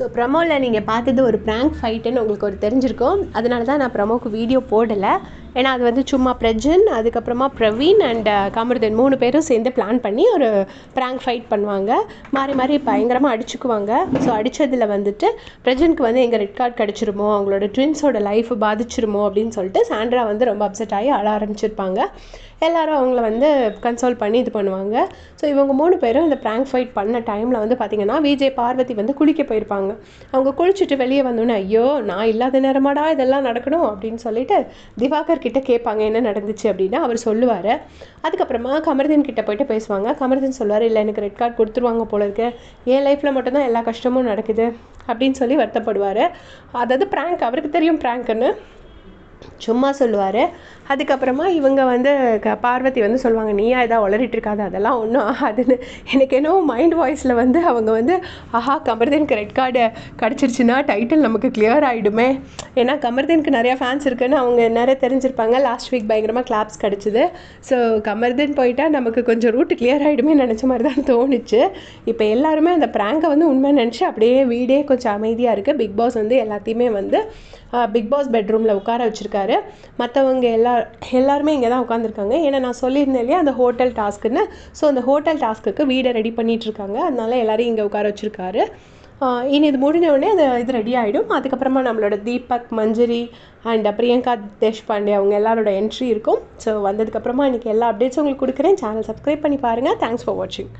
So ப்ரமோவில் நீங்கள் பார்த்தது ஒரு ப்ராங்க் ஃபைட்டுன்னு உங்களுக்கு ஒரு தெரிஞ்சிருக்கும். அதனால தான் நான் ப்ரமோக்கு வீடியோ போடலை. ஏன்னா அது வந்து சும்மா பிரஜன் அதுக்கப்புறமா பிரவீன் அண்ட் uh, கமருதன் மூணு பேரும் சேர்ந்து பிளான் பண்ணி ஒரு ப்ராங்க் ஃபைட் பண்ணுவாங்க. மாறி மாறி பயங்கரமாக அடிச்சுக்குவாங்க. ஸோ அடித்ததில் வந்துட்டு பிரஜனுக்கு வந்து எங்கள் ரெட் கார்டு கிடச்சிருமோ அவங்களோட ட்வின்ஸோட லைஃப் பாதிச்சிருமோ அப்படின்னு சொல்லிட்டு சாண்ட்ரா வந்து ரொம்ப அப்செட் ஆகி அழ ஆரம்பிச்சிருப்பாங்க. எல்லாரும் அவங்கள வந்து கன்சோல் பண்ணி இது பண்ணுவாங்க. ஸோ இவங்க மூணு பேரும் இந்த ப்ராங்க் ஃபைட் பண்ண டைமில் வந்து பார்த்திங்கன்னா விஜய் பார்வதி வந்து குளிக்க போயிருப்பாங்க. அவங்க குளிச்சுட்டு வெளியே வந்தோன்னே ஐயோ நான் இல்லாத நேரமாடா இதெல்லாம் நடக்கணும்? அப்படின்னு சொல்லிட்டு திவாகர் கிட்ட கேட்பாங்க என்ன நடந்துச்சு அப்படின்னா அவர் சொல்லுவார். அதுக்கப்புறமா கமர்தீன் கிட்ட போயிட்டு பேசுவாங்க. கமர்தீன் சொல்லுவார் இல்லை எனக்கு ரெட் கார்டு கொடுத்துருவாங்க போல இருக்கு. என் லைஃப்பில் மட்டும்தான் எல்லா கஷ்டமும் நடக்குது. அப்படின்னு சொல்லி வருத்தப்படுவார். அதாவது ப்ராங்க் அவருக்கு தெரியும் ப்ராங்க்குன்னு சும்மா சொல்லுவார். அதுக்கப்புறமா இவங்க வந்து க பார்வதி வந்து சொல்லுவாங்க நீயா ஏதாவது உளறிட்டு இருக்காது அதெல்லாம் ஒன்றும் ஆகாதுன்னு. எனக்கு என்னவோ மைண்ட் வாய்ஸில் வந்து அவங்க வந்து ஆஹா கமர்தீனுக்கு ரெட் கார்டு கிடச்சிருச்சுன்னா டைட்டில் நமக்கு கிளியர் ஆகிடுமே ஏன்னா கமர்தீனுக்கு நிறையா ஃபேன்ஸ் இருக்குன்னு அவங்க நிறைய தெரிஞ்சிருப்பாங்க. லாஸ்ட் வீக் பயங்கரமாக கிளாப்ஸ் கிடச்சிது. ஸோ கமர்தீன் போயிட்டா நமக்கு கொஞ்சம் ரூட் கிளியர் ஆகிடுமே நினச்ச மாதிரி தான் தோணுச்சு. இப்போ எல்லாருமே அந்த ப்ராங்கை வந்து உண்மை நினச்சி அப்படியே வீடே கொஞ்சம் அமைதியாக இருக்குது பிக் பாஸ் வந்து எல்லாத்தையுமே வந்து பிக் பாஸ் பெட்ரூமில் உட்கார உட்காந்துருக்காரு மற்றவங்க எல்லா எல்லாருமே இங்கே தான் உட்காந்துருக்காங்க ஏன்னா நான் சொல்லியிருந்தேன் இல்லையா அந்த ஹோட்டல் டாஸ்க்குன்னு ஸோ அந்த ஹோட்டல் டாஸ்க்குக்கு வீடை ரெடி பண்ணிகிட்ருக்காங்க அதனால எல்லோரையும் இங்கே உட்கார வச்சுருக்காரு. இனி இது முடிஞ்ச உடனே அது இது ரெடி ஆகிடும் அதுக்கப்புறமா நம்மளோட தீபக் மஞ்சரி அண்ட் பிரியங்கா தேஷ்பாண்டே அவங்க எல்லாரோட என்ட்ரி இருக்கும். ஸோ வந்ததுக்கப்புறமா இன்றைக்கி எல்லா அப்டேட்ஸும் உங்களுக்கு கொடுக்குறேன். சேனல் சப்ஸ்கிரைப் பண்ணி பாருங்கள் தேங்க்ஸ் ஃபார் வாட்சிங்